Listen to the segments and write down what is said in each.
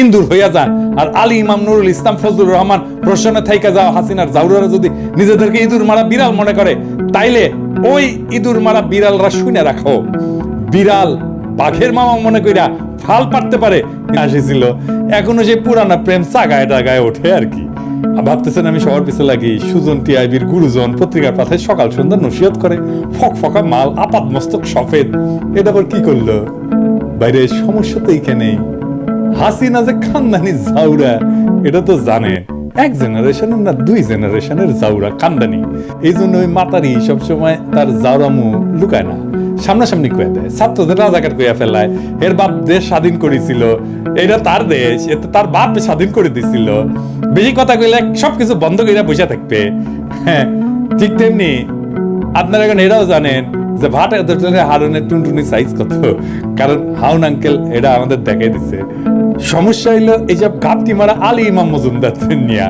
হিন্দুর হইয়া যান আর আলী ইমাম নুরুল ইসলাম ফজলুর রহমান প্রশ্নে থাইকা যাওয়া হাসিনার জাউরারা যদি নিজেদেরকে ইঁদুর মারা বিড়াল মনে করে, তাইলে ওই ইঁদুর মারা বিড়ালরা শুনে রাখো। বিড়াল বাঘের মামা মনে কইরা ফাল পারতে পারে। আসেছিল। এখনও সেই পুরানা প্রেম চাগায় টাগায় ওঠে আর কি। ভাবতেছেন আমি সবার পিছে লাগি, সুজন টিআইবির গুরুজন পত্রিকার পাথায় সকাল সন্ধ্যা নসিহত করে, ফক ফকা মাল আপাত মস্তক সফেদ। এটা আবার কি করল? বাইরে সমস্যা তো এইখানেই হাসিনা যে খানদানি জাউরা, এটা তো জানে। এক জেনারেশনের না দুই জেনারেশনের জাউরা, খানদানি। এই জন্য ওই মাতারি সবসময় তার জাউরামু লুকায় না। সামনাসামনি কয়ে দেয়, ছাত্রদের রাজাকার কইয়া ফেলায়, এর বাপ দেশ স্বাধীন করেছিল, এটা তার দেশ, এতে তার বাপ স্বাধীন করে দিছিল। বেশি কথা কইলে সবকিছু বন্ধ কইরা বসে থাকবে। হ্যাঁ ঠিক তেমনি আপনারা এখন এটাও জানেন যে ভাট হারনের টুনটুনি সাইজ কত? কারণ হাউন আঙ্কেল এটা আমাদের দেখাই দিছে। সমস্যা হইল এইসব গাপটি মারা আলী ইমাম মজুমদার নিয়া।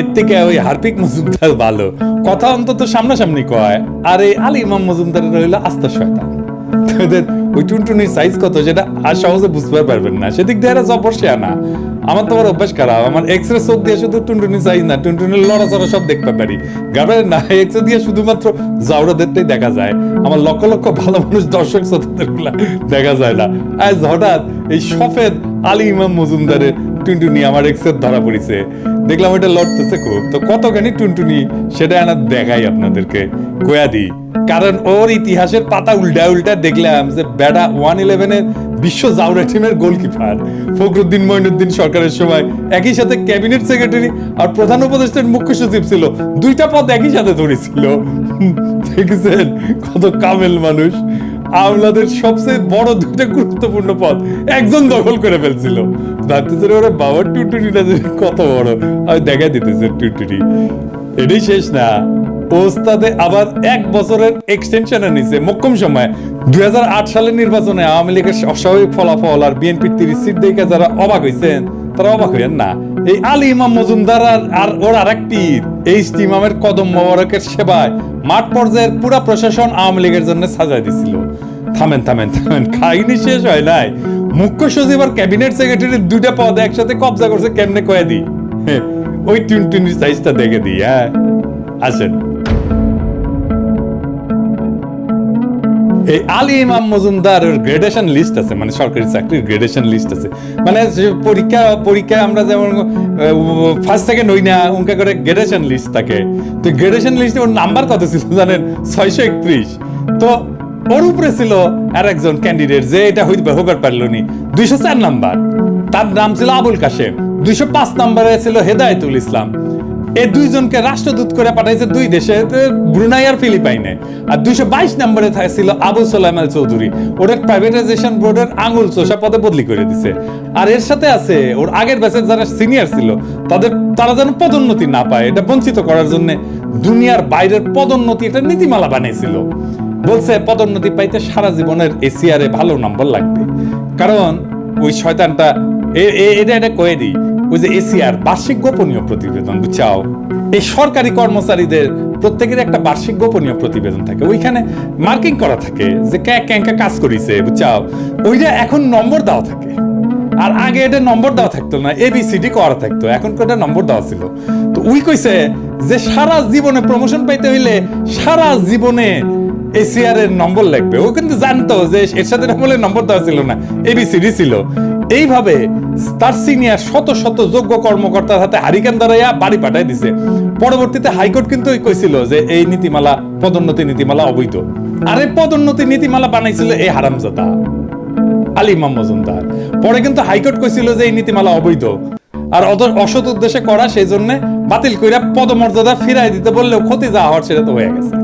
এর থেকে ওই হার্পিক মজুমদার ভালো। কথা অন্তত সামনাসামনি কয়, আর এই আলী ইমাম মজুমদারের রইল আস্তা শয়তান। ওই টুনটুনির সাইজ কত সেটা আর সহজে বুঝতে পারবেন না। সেদিক দিয়ে এরা জবর আনা আমার তো আবার অভ্যাস খারাপ। আমার এক্সরে চোখ দিয়ে শুধু টুনটুনি সাইজ না, টুনটুনির লড়াচড়া সব দেখতে পারি। গাবের না এক্সরে দিয়ে শুধুমাত্র জাউরাদেরটাই দেখা যায়। আমার লক্ষ লক্ষ ভালো মানুষ, দর্শক শ্রোতাদের দেখা যায় না। আজ হঠাৎ এই সফেদ আলী ইমাম মজুমদারের টুনটুনি আমার এক্সের ধরা পড়েছে। দেখলাম এটা লড়তেছে খুব। তো কতখানি টুনটুনি সেটা আনা দেখাই আপনাদেরকে। গোয়া দিই কারণ ওর ইতিহাসের পাতা উল্টা উল্টা দেখলাম যে বেডা ওয়ান ইলেভেনের বিশ্ব জাউরা টিমের গোলকিপার ফখরুদ্দিন মঈনুদ্দিন সরকারের সময় একই সাথে ক্যাবিনেট সেক্রেটারি আর প্রধান উপদেষ্টার মুখ্য সচিব ছিল। দুইটা পদ একই সাথে ধরেছিল। দেখেছেন? কত কামেল মানুষ। আমলাদের সবচেয়ে বড় দুইটা গুরুত্বপূর্ণ পদ একজন দখল করে ফেলছিল। ভাবতেছে ওরা বাবার টুটুরিটা যে কত বড়। আমি দেখা দিতেছে টুটুরি এটাই শেষ না। ওস্তাদে আবার এক বছরের এক্সটেনশনের নিচে মক্কম সময়। দুই হাজার আট সালের নির্বাচনে আওয়ামী লীগের অস্বাভাবিক ফলাফল আর বিএনপির তিরিশ সিট দেখে যারা অবাক হয়েছেন তারা অবাক হইয়েন না। এই আলী ইমাম মজুমদার আর- ওর আরেকটি এই ইমামের কদম মোবারকের সেবায় মাঠ পর্যায়ের পুরা প্রশাসন আওয়ামী লীগের জন্য সাজাই দিছিল। থামেন থামেন থামেন খাইনি শেষ হয় নাই। মুখ্য সচিব আর ক্যাবিনেট সেক্রেটারির দুইটা পদ একসাথে কবজা করছে, কেমনে কয়ে দিই? ওই টুনটুনির সাইজটা দেখে দিই হ্যাঁ। আসেন। এই আলী ইমাম মজুমদার গ্রেডেশন লিস্ট আছে মানে সরকারি চাকরির গ্রেডেশন লিস্ট আছে। মানে পরীক্ষা আমরা যেমন ফার্স্ট সেকেন্ড হই না, উনকা করে গ্রেডেশন লিস্ট থাকে। তো গ্রেডেশন লিস্টে ওর নাম্বার কত ছিল জানেন? ছয়শো একত্রিশ। তো ওর উপরে ছিল আর একজন ক্যান্ডিডেট যে এটা হইতে হোকার পারল নি দুইশো চার নাম্বার তার নাম ছিল আবুল কাশেম। দুইশো পাঁচ নাম্বারে ছিল হেদায়েতুল ইসলাম। এই দুইজনকে রাষ্ট্রদূত করে পাঠাইছে দুই দেশে ব্রুনাই আর ফিলিপাইনে। আর দুইশো বাইশ নম্বরে ছিল আবু সোলাইমান চৌধুরী। ওটা প্রাইভেটাইজেশন বোর্ডের আঙুল চোষা পদে বদলি করে দিছে। আর এর সাথে আছে, ওর আগের ব্যাচের যারা সিনিয়র ছিল, তাদের, তারা যেন পদোন্নতি না পায়, এটা বঞ্চিত করার জন্য দুনিয়ার বাইরের পদোন্নতি একটা নীতিমালা বানিয়েছিল। বলছে, পদোন্নতি পাইতে সারা জীবনের এসিআরে ভালো নম্বর লাগবে। কারণ, ওই শয়তানটা এটা এটা কয়ে দিই ওই যে এসিআর বার্ষিক গোপনীয় প্রতিবেদন, বুঝছাও? এই সরকারি কর্মচারীদের প্রত্যেকের একটা বার্ষিক গোপনীয় প্রতিবেদন থাকে। ওইখানে মার্কিং করা থাকে যে ক্যা ক্যাঙ্কা কাজ করিছে, বুঝছাও? ওইটা এখন নম্বর দেওয়া থাকে। আর আগে এটা নম্বর দেওয়া থাকতো না এবিসিডি করা থাকতো, এখন কোটা নম্বর দেওয়া ছিল? তো উই কইছে যে সারা জীবনে প্রমোশন পাইতে হইলে সারা জীবনে এসিআর এর নম্বর লাগবে। ও কিন্তু জানতো যে এর সাথে বলে নম্বর দেওয়া ছিল না। এবিসিডি ছিল। এইভাবে তার সিনিয়র শত শত যোগ্য কর্মকর্তার হাতে হারিকেন দাঁড়াইয়া বাড়ি পাঠাই দিছে। পরবর্তীতে হাইকোর্ট কিন্তু কইছিল যে এই নীতিমালা, পদোন্নতি নীতিমালা অবৈধ। আর পদোন্নতি নীতিমালা বানাইছিল এই হারামজাদা, আলী ইমাম মজুমদার। পরে কিন্তু হাইকোর্ট কইছিল যে এই নীতিমালা অবৈধ। আর অসৎ উদ্দেশ্যে করা, সেই জন্য বাতিল কইরা পদমর্যাদা ফিরাই দিতে বললেও ক্ষতি যা হওয়ার সেটা তো হয়ে গেছে।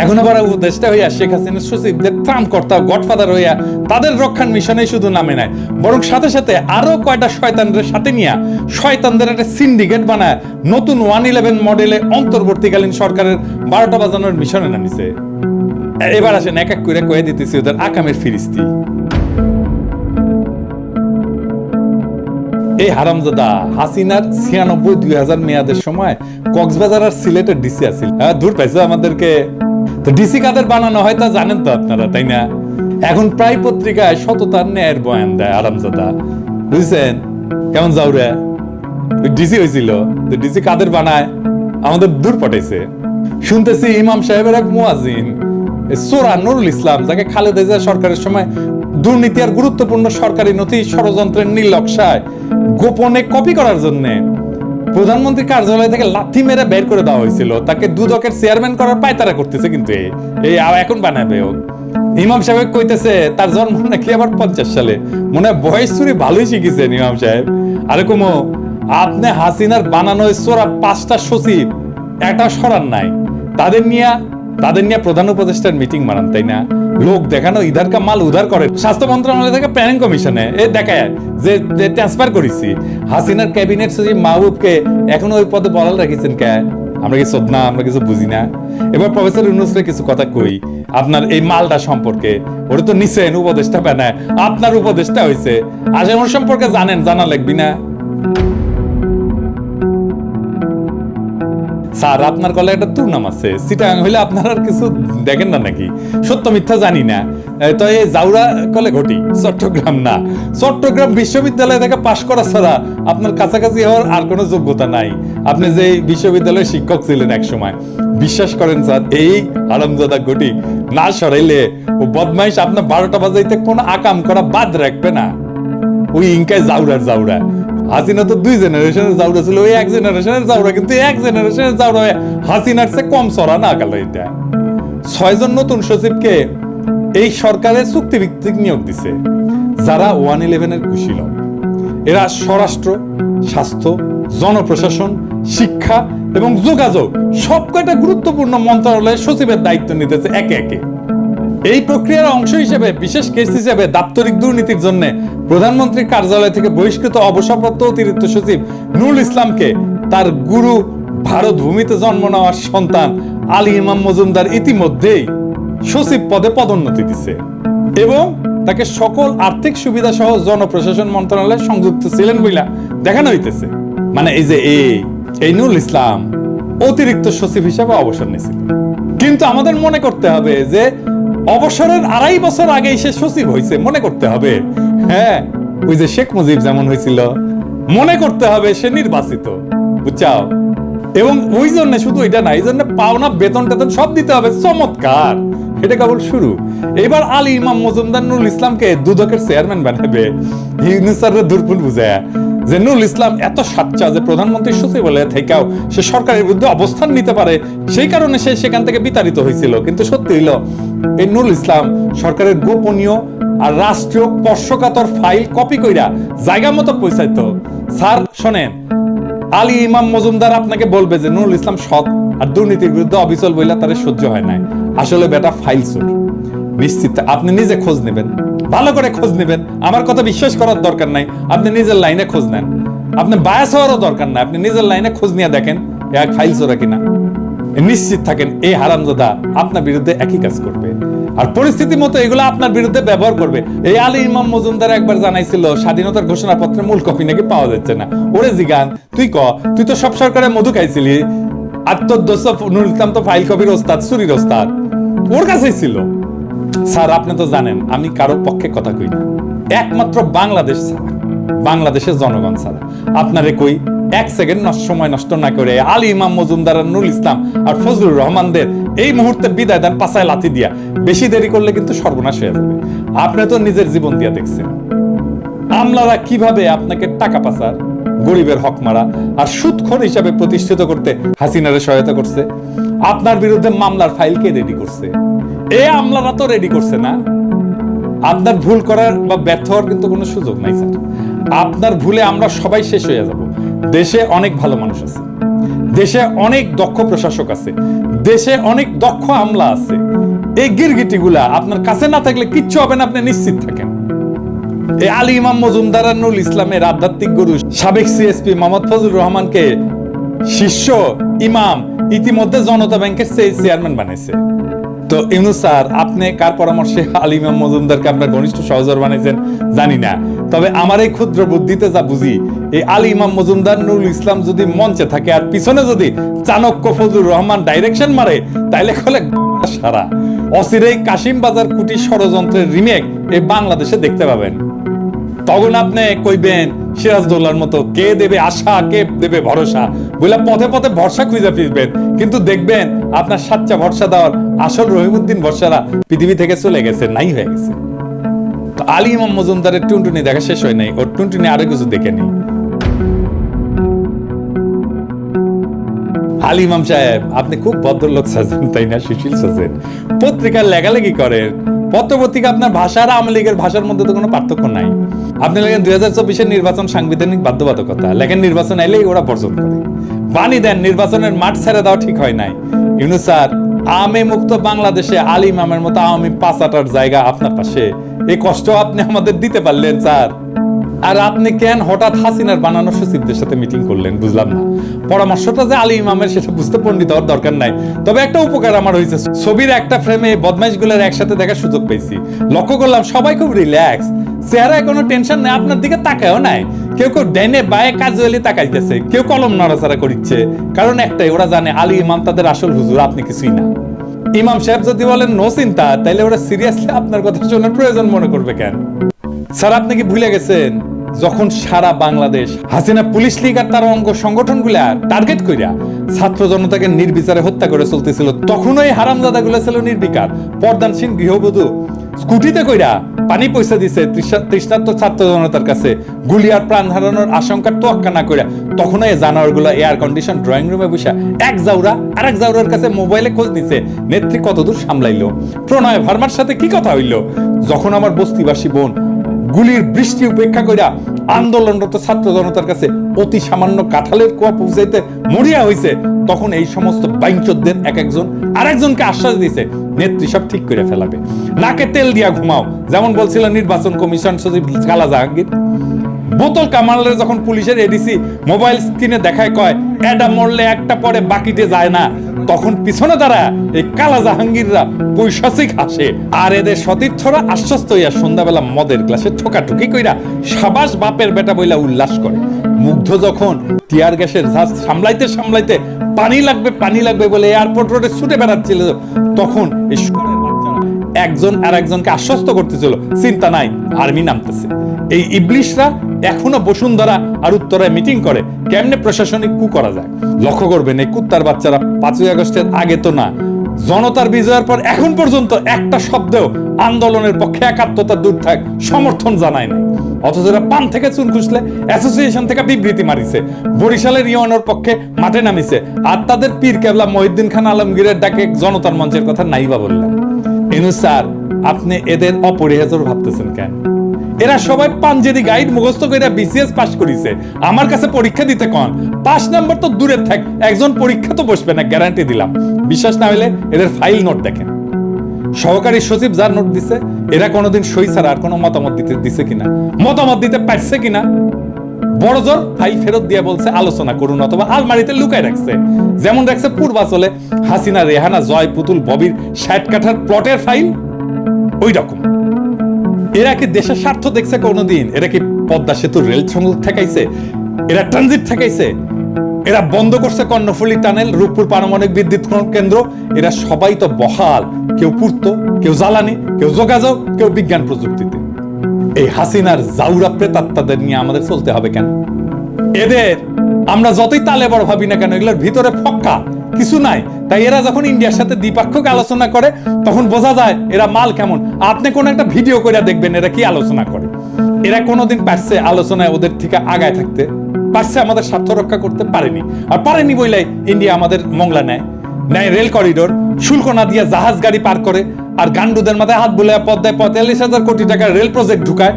এখন আবার উদ্দেশ্যটা হইয়া শেখ হাসিনার সচিবদের ত্রাণকর্তা গডফাদার হইয়া তাদের রক্ষার মিশনে শুধু নামে নাই, বরং সাথে সাথে আরও কয়টা শয়তানদের সাথে নিয়ে শয়তানদের একটা সিন্ডিকেট বানায়, নতুন ওয়ান ইলেভেন মডেলে অন্তর্বর্তীকালীন সরকারের বারোটা বাজানোর মিশনে নামিছে। এবার আসেন এক এক করে কয়ে দিতেছি ওদের আকামের ফিরিস্তি। এই হারামজাদা হাসিনার ছিয়ানব্বই দুই হাজার মেয়াদের সময় কক্সবাজার আর সিলেটের ডিসি আছিল। হ্যাঁ দূর পাইছে আমাদেরকে? তো ডিসি কাদের বানানো হয় তা জানেন তো আপনারা, তাই না? এখন প্রায় পত্রিকায় সততার ন্যায়ের বয়ান দেয় আরামজাদা। বুঝছেন? কেমন জাউরা? ডিসি হয়েছিল, তো ডিসি কাদের বানায়? আমাদের দূর পাঠাইছে। শুনতেছি ইমাম সাহেবের এক মুয়াজিন সোরা নুরুল ইসলাম, যাকে খালেদা জিয়া সরকারের সময় দুর্নীতি আর গুরুত্বপূর্ণ সরকারি নথি ষড়যন্ত্রের নীলক্ষায় গোপনে কপি করার জন্য প্রধানমন্ত্রী কার্যালয় থেকে লাথি মেরে বের করে দেওয়া হয়েছিল। তাকে দুদকের চেয়ারম্যান করার পায়তারা করতেছে কিন্তু এই এখন বানাবে ও। ইমাম সাহেব কইতেছে, তার জন্ম নাকি আবার পঞ্চাশ সালে। মনে হয় বয়স চুরি ভালোই শিখেছেন ইমাম সাহেব। আরে কুমো, আপনি হাসিনার বানানো সোরা পাঁচটা সচিব একটা সরান নাই। তাদের নিয়ে তাদের নিয়ে প্রধান উপদেষ্টার মিটিং মানান তাই না? লোক দেখানো ইধার কা মাল উধার করে। স্বাস্থ্য মন্ত্রণালয় থেকে প্ল্যানিং কমিশনে এ। দেখায় যে ট্রান্সফার করেছি। হাসিনার ক্যাবিনেট সচিব মাহবুবকে এখনও ওই পদে বলাল রাখিছেন কে? আমরা কি সদনা আমরা কিছু বুঝি না? এবার প্রফেসর ইউনুসরে কিছু কথা কই। আপনার এই মালটা সম্পর্কে। ওরা তো নিছেন উপদেষ্টা বানায়। আপনার উপদেষ্টা হয়েছে আসলে ওর সম্পর্কে জানেন, জানা লাগবি না। স্যার, আপনার গলায় একটা তুর্নাম আছে। সিটাং হইলে আপনার আর কিছু দেখেন না নাকি? সত্য মিথ্যা জানি না। তো এই জাউরা কলে ঘটি, চট্টগ্রাম না। চট্টগ্রাম বিশ্ববিদ্যালয় থেকে পাশ করা ছাড়া আপনার কাছাকাছি হওয়ার আর কোনো যোগ্যতা নাই। আপনি যে বিশ্ববিদ্যালয়ের শিক্ষক ছিলেন এক সময় বিশ্বাস করেন স্যার, এই আরামজাদা ঘটি না সরাইলে ও বদমাইশ আপনার বারোটা বাজাইতে কোনো আকাম করা বাদ রাখবে না। ওই ইনকায় জাউরার জাউরা। হাসিনা তো দুই জেনারেশনের জাউরা ছিল, ওই এক জেনারেশনের জাউরা, কিন্তু এক জেনারেশনের জাউরা হাসিনার চেয়ে কম সরা না গেল এটা। ছয়জন নতুন সচিবকে এই সরকারের চুক্তিভিত্তিক নিয়োগ দিছে, যারা ওয়ান ইলেভেনের কুশীল এরা স্বরাষ্ট্র, স্বাস্থ্য, জনপ্রশাসন, শিক্ষা এবং যোগাযোগ সবকটা গুরুত্বপূর্ণ মন্ত্রণালয়ের সচিবের দায়িত্ব নিতেছে একে একে। এই প্রক্রিয়ার অংশ হিসেবে, বিশেষ কেস হিসেবে দাপ্তরিক দুর্নীতির জন্য প্রধানমন্ত্রীর কার্যালয় থেকে বহিষ্কৃত অবসরপ্রাপ্ত অতিরিক্ত সচিব নুরুল ইসলামকে তার গুরু ভারত ভূমিতে জন্ম নেওয়ার সন্তান আলী ইমাম মজুমদার ইতিমধ্যেই সচিব পদে পদোন্নতি দিছে এবং তাকে সকল আর্থিক সুবিধা সহ জনপ্রশাসন মন্ত্রণালয়ে সংযুক্ত ছিলেন বইলা দেখানো হইতেছে। মানে এই যে এই এই নুরুল ইসলাম অতিরিক্ত সচিব হিসেবে অবসর নিয়েছিল কিন্তু আমাদের মনে করতে হবে যে অবসরের আড়াই বছর আগে সে সচিব হয়েছে, মনে করতে হবে। হ্যাঁ ওই যে শেখ মুজিব যেমন হয়েছিল, মনে করতে হবে সে নির্বাচিত, বুঝছাও? এবং ওই জন্য শুধু এটা না, এই জন্য পাওনা, বেতন টেতন সব দিতে হবে, চমৎকার। এটা কেবল শুরু। এবার আলী ইমাম মজুমদার নুরুল ইসলামকে দুদকের চেয়ারম্যান বানাবে। ইউনিসারের দুর্বল বুঝায় যে নুরুল ইসলাম এত সাচ্চা যে প্রধানমন্ত্রী সচিব বলে থেকেও সে সরকারের বিরুদ্ধে অবস্থান নিতে পারে, সেই কারণে সে সেখান থেকে বিতাড়িত হয়েছিল। কিন্তু সত্যি হইল এই ইসলাম সরকারের গোপনীয় আর রাষ্ট্রীয় স্পর্শকাতর ফাইল কপি কইরা জায়গা মতো পৌঁছাইতো। স্যার, শোনেন, আলী ইমাম মজুমদার আপনাকে বলবে যে নুরুল ইসলাম সৎ আর দুর্নীতির বিরুদ্ধে অবিচল বইলা তার সহ্য হয় নাই। আসলে বেটা, ফাইল চোর। নিশ্চিত আপনি নিজে খোঁজ নেবেন। ভালো করে খোঁজ নেবেন। আমার কথা বিশ্বাস করার দরকার নাই। আপনি নিজের লাইনে খোঁজ নেন। আপনি বায়াস হওয়ারও দরকার নাই। আপনি নিজের লাইনে খোঁজ নিয়ে দেখেন এক ফাইল চোরা কিনা। নিশ্চিত থাকেন, এই হারামজাদা আপনার বিরুদ্ধে একই কাজ করবে। আর পরিস্থিতি মতো এগুলো আপনার বিরুদ্ধে ব্যবহার করবে। এই আলী ইমাম মজুমদার একবার জানাইছিল, স্বাধীনতার ঘোষণাপত্রের মূল কপি নাকি পাওয়া যাচ্ছে না। ওরে জিগান, তুই ক, তুই তো সব সরকারে মধু খাইছিলি। আর তোর দোস্ত নুরুল ইসলাম তো ফাইল কপির ওস্তাদ সুরির ওস্তাদ। ওর কাছেই ছিল। স্যার, আপনি তো জানেন, আমি কারও পক্ষে কথা কই না। একমাত্র বাংলাদেশ ছাড়া, বাংলাদেশের জনগণ ছাড়া। আপনারে কই? এক সেকেন্ড নষ্ট সময় নষ্ট না করে আলী ইমাম মজুমদার নুরুল ইসলাম আর ফজলুর রহমানদের এই মুহূর্তে বিদায় দেন পাশায় লাথি দিয়া। বেশি দেরি করলে কিন্তু সর্বনাশ হয়ে যাবে। আপনি তো নিজের জীবন দিয়া দেখছেন। আমলারা কীভাবে আপনাকে টাকা পাচার, গরিবের হক মারা আর সুদখোর হিসাবে প্রতিষ্ঠিত করতে হাসিনারে সহায়তা করছে? আপনার বিরুদ্ধে মামলার ফাইল কে রেডি করছে? এ আমলারা তো রেডি করছে না। আপনার ভুল করার বা ব্যর্থ হওয়ার কিন্তু কোনো সুযোগ নাই, স্যার। আপনার ভুলে আমরা সবাই শেষ হয়ে যাব। দেশে অনেক ভালো মানুষ আছে। দেশে অনেক দক্ষ প্রশাসক আছে। দেশে অনেক দক্ষ আমলা আছে। এই গিরগিটিগুলা আপনার কাছে না থাকলে কিচ্ছু হবে না, আপনি নিশ্চিত থাকেন। এই আলী ইমাম মজুমদার নুরুল ইসলামের আধ্যাত্মিক গুরু, সাবেক সিএসপি মোহাম্মদ ফজলুর রহমানকে শিষ্য ইমাম ইতিমধ্যে জনতা ব্যাংকের চেয়ারম্যান বানাইছে। তো ইউনুস স্যার, আপনি কার পরামর্শে আলী ইমাম মজুমদারকে আপনার ঘনিষ্ঠ সহচর বানাইছেন জানি না। তবে আমার এই ক্ষুদ্র বুদ্ধিতে যা বুঝি, এই আলী ইমাম মজুমদার নুরুল ইসলাম যদি মঞ্চে থাকে আর পিছনে যদি চাণক্য ফজলুর রহমান ডাইরেকশন মারে, তাইলে কলে সারা। অচিরেই কাশিম বাজার কুটি ষড়যন্ত্রের রিমেক এই বাংলাদেশে দেখতে পাবেন। তখন আপনি কইবেন সিরাজদৌল্লার মতো কে দেবে আশা, কে দেবে ভরসা? বলে পথে পথে ভরসা খুঁজে ফিরবেন। কিন্তু দেখবেন, আপনার সাচ্চা ভরসা দেওয়ার আসল রহিমুদ্দিন ভরসারা পৃথিবী থেকে চলে গেছে, নাই হয়ে গেছে। আলী ইমাম মজুমদারের টুনটুনি দেখা শেষ হয় নাই, ওর টুনটুনি আরও কিছু দেখে নেই। আলী ইমাম সাহেব, আপনি খুব ভদ্রলোক সাজেন, তাই না? সুশীল সাজেন। পত্রিকার লেখালেখি করেন। পত্রপত্রিকা আপনার ভাষা আর আওয়ামী লীগের ভাষার মধ্যে তো কোনো পার্থক্য নাই। আপনি লেখেন দুই হাজার চব্বিশের নির্বাচন সাংবিধানিক বাধ্যবাধকতা। লেখেন নির্বাচন এলেই ওরা বর্জন করে। বাণী দেন, নির্বাচনের মাঠ ছেড়ে দেওয়া ঠিক হয় নাই। ইউনু স্যার, আমে মুক্ত বাংলাদেশে আলী ইমামের মতো আওয়ামী পাঁচাটার জায়গা আপনার পাশে। এই কষ্ট আপনি আমাদের দিতে পারলেন, স্যার। আর আপনি কেন হঠাৎ হাসিনার বানানো সচিবদের সাথে মিটিং করলেন, বুঝলাম না? পরামর্শটা যে আলী ইমামের, সেটা বুঝতে পণ্ডিত হওয়ার দরকার নাই। তবে একটা উপকার আমার হয়েছে, ছবির একটা ফ্রেমে বদমাইশগুলোর একসাথে দেখার সুযোগ পেয়েছি। লক্ষ্য করলাম, সবাই খুব রিল্যাক্স চেহারায় কোনো টেনশন নেই, আপনার দিকে তাকায়ও নাই। কেউ কেউ ডাইনে বায়ে কাজুয়ালি তাকাইতেছে, কেউ কলম নড়াচড়া করিচ্ছে। কারণ একটাই, ওরা জানে আলী ইমাম তাদের আসল হুজুর, আপনি কিছুই না। ইমাম সাহেব যদি বলেন, নো চিন্তা, তাইলে ওরা সিরিয়াসলি আপনার কথা শোনার প্রয়োজন মনে করবে কেন? স্যার, আপনি কি ভুলে গেছেন? যখন সারা বাংলাদেশ হাসিনা পুলিশ লীগ আর তার অঙ্গ সংগঠনগুলা টার্গেট কইরা ছাত্র জনতাকে নির্বিচারে হত্যা করে চলতেছিল তখন ওই হারামজাদা গুলা ছিল নির্বিকার। পর্দানসীন গৃহবধূ স্কুটিতে কইরা পানি পয়সা দিছে তৃষ্ণা- তৃষ্ণার্ত ছাত্র জনতার কাছে। গুলি আর প্রাণ হারানোর আশঙ্কার তোয়াক্কা না কইরা তখন এই জানোয়ারগুলো এয়ার কন্ডিশন ড্রয়িং রুমে বসে এক জাউরা আর এক জাউরার কাছে মোবাইলে খোঁজ নিছে, নেত্রী কতদূর সামলাইলো? প্রণয় ভার্মার সাথে কি কথা হইল? যখন আমার বস্তিবাসী বোন গুলির বৃষ্টি উপেক্ষা কইরা আন্দোলনরত ছাত্র জনতার কাছে অতি সামান্য কাঁঠালের কোয়া পৌঁছাইতে মরিয়া হইছে, তখন এই সমস্ত বাইঞ্চোদদের এক একজন আরেকজনকে আশ্বাস দিছে, নেত্রী সব ঠিক করে ফেলাবে। নাকে তেল দিয়া ঘুমাও, যেমন বলছিল নির্বাচন কমিশন সচিব কালা জাহাঙ্গীর। বোতল কামালের যখন পুলিশের এডিসি মোবাইল স্ক্রিনে দেখায় কয়, এটা মরলে একটা পরে বাকিতে যায় না। তখন পিছনে তারা এই কালা জাহাঙ্গীররা পৈশাচিক হাসে। আর এদের সতীর্থরা আশ্বস্ত হইয়া সন্ধ্যাবেলা মদের গ্লাসে ঠোকাঠুকি কইরা সাবাস বাপের বেটা বইলা উল্লাস করে। মুগ্ধ যখন টিয়ার গ্যাসের ঝাঁজ সামলাইতে সামলাইতে পানি লাগবে পানি লাগবে বলে এয়ারপোর্ট রোডে ছুটে বেড়াচ্ছিল, তখন এই শুকরের বাচ্চারা একজন আর একজনকে আশ্বস্ত করতেছিল, চিন্তা নাই, আর্মি নামতেছে। এই ইবলিশরা এখনও বসুন্ধরা আর উত্তরায় মিটিং করে, কেমনে প্রশাসনিক কু করা যায়? লক্ষ্য করবেন, এই কুত্তার বাচ্চারা পাঁচই আগস্টের আগে তো না। জনতার বিজয়ের পর এখন পর্যন্ত একটা শব্দেও আন্দোলনের পক্ষে একাত্মতা দূর থাক সমর্থন জানায় নাই। অথচ এরা পান থেকে চুন খুঁজলে অ্যাসোসিয়েশন থেকে বিবৃতি মারিছে। বরিশালের ইউএনওর পক্ষে মাঠে নামিছে। আর তাদের পীর কেবলা মহিউদ্দিন খান আলমগীরের ডাকে জনতার মঞ্চের কথা নাইবা বললেন এনু স্যার, আপনি এদের অপরিহার্য ভাবতেছেন কেন? এরা সবাই পাঞ্জেরি গাইড মুখস্থ করে বিসিএস পাস করিছে। আমার কাছে পরীক্ষা দিতে কন। পাস নাম্বার তো দূরে থাক একজন পরীক্ষা তো বসবে না গ্যারান্টি দিলাম। বিশ্বাস না হলে এদের ফাইল নোট দেখেন। সহকারী সচিব যার নোট দিছে, এরা কোনোদিন সই ছাড়া আর কোনো মতামত দিতে দিছে কিনা। মতামত দিতে পারছে কিনা? বড় জোর ফাইল ফেরত দিয়ে বলছে, আলোচনা করুন অথবা আলমারিতে লুকায় রাখছে। যেমন রাখছে পূর্বাচলে হাসিনা, রেহানা জয় পুতুল ববির ষাট কাঠার প্লটের ফাইল ওই রকম এরা কি দেশের স্বার্থ দেখছে কোনোদিন? এরা কি পদ্মা সেতু রেল সংযোগ ঠেকাইছে? এরা ট্রানজিট ঠেকাইছে? এরা বন্ধ করছে কর্ণফুলী টানেল রূপপুর পারমাণবিক বিদ্যুৎ কেন্দ্র। এরা সবাই তো বহাল। কেউ পূর্ত, কেউ জ্বালানি, কেউ যোগাযোগ, কেউ বিজ্ঞান প্রযুক্তিতে। এই হাসিনার জাউরা প্রেতাত্মাদের নিয়ে আমাদের চলতে হবে কেন? এদের আমরা যতই তালে বড় ভাবি না কেন, এগুলোর ভিতরে ফক্কা কিছু নাই। তাই এরা যখন ইন্ডিয়ার সাথে দ্বিপাক্ষিক আলোচনা করে, তখন বোঝা যায় এরা মাল কেমন। আপনি কোন একটা ভিডিও করে দেখবেন এরা কি আলোচনা করে। এরা কোনোদিন পারছে আলোচনায় ওদের থেকে আগায় থাকতে, পারছে আমাদের স্বার্থ রক্ষা করতে পারেনি। আর পারেনি বইলাই ইন্ডিয়া আমাদের মংলা নেয়। নেয় রেল করিডোর শুল্ক না দিয়ে জাহাজ গাড়ি পার করে, আর গান্ডুদের মাথায় হাত বুলে পদ্মায় পঁয়তাল্লিশ হাজার কোটি টাকার রেল প্রজেক্ট ঢুকায়।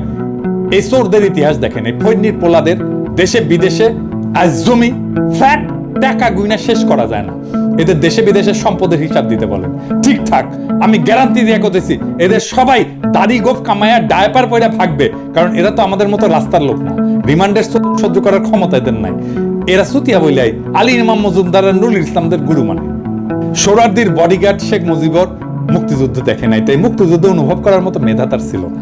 এই চোরদের ইতিহাস দেখেন, এই ফৈনির পোলাদের দেশে বিদেশে আজ জমি, ফ্ল্যাট, টাকা গুইনা শেষ করা যায় না। এদের দেশে বিদেশে সম্পদের হিসাব দিতে বলেন। ঠিকঠাক আমি গ্যারান্টি দিয়ে করতেছি এদের সবাই দাড়ি গোফ কামায়া ডায়পার পয়রা ভাগবে কারণ এরা তো আমাদের মতো রাস্তার লোক না। রিমান্ডের সহ্য করার ক্ষমতা এদের নাই। এরা সুতিয়া বইলাই আলী ইমাম মজুমদার নুরুল ইসলামদের গুরু মানে। সোরারদির বডিগার্ড শেখ মুজিবর মুক্তিযুদ্ধ দেখে নাই, তাই মুক্তিযুদ্ধ অনুভব করার মতো মেধা তার ছিল না।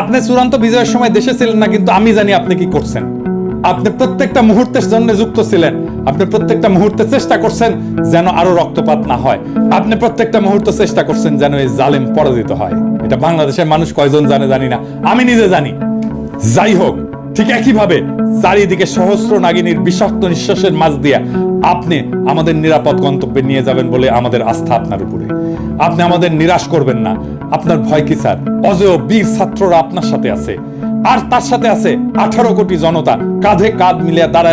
আপনি চূড়ান্ত বিজয়ের সময় দেশে ছিলেন না, কিন্তু আমি জানি আপনি কি করছেন। আপনি প্রত্যেকটা মুহূর্তের জন্য যুক্ত ছিলেন। আপনি প্রত্যেকটা মুহূর্তে চেষ্টা করছেন যেন আরও রক্তপাত না হয়। আপনি প্রত্যেকটা মুহূর্ত চেষ্টা করছেন যেন এই জালেম পরাজিত হয়। এটা বাংলাদেশের মানুষ কয়জন জানে জানি না। আমি নিজে জানি। যাই হোক, ঠিক একইভাবে চারিদিকে সহস্র নাগিনীর বিষাক্ত নিঃশ্বাসের মাঝ দিয়া আপনি আমাদের নিরাপদ গন্তব্যে নিয়ে যাবেন বলে আমাদের আস্থা আপনার উপরে। আপনি আমাদের নিরাশ করবেন না। আপনার ভয় কি, স্যার? অজেয় বীর ছাত্ররা আপনার সাথে আছে। আর তার সাথে আছে আঠারো কোটি জনতা। কাঁধে কাঁধ মিলিয়ে দাঁড়ায়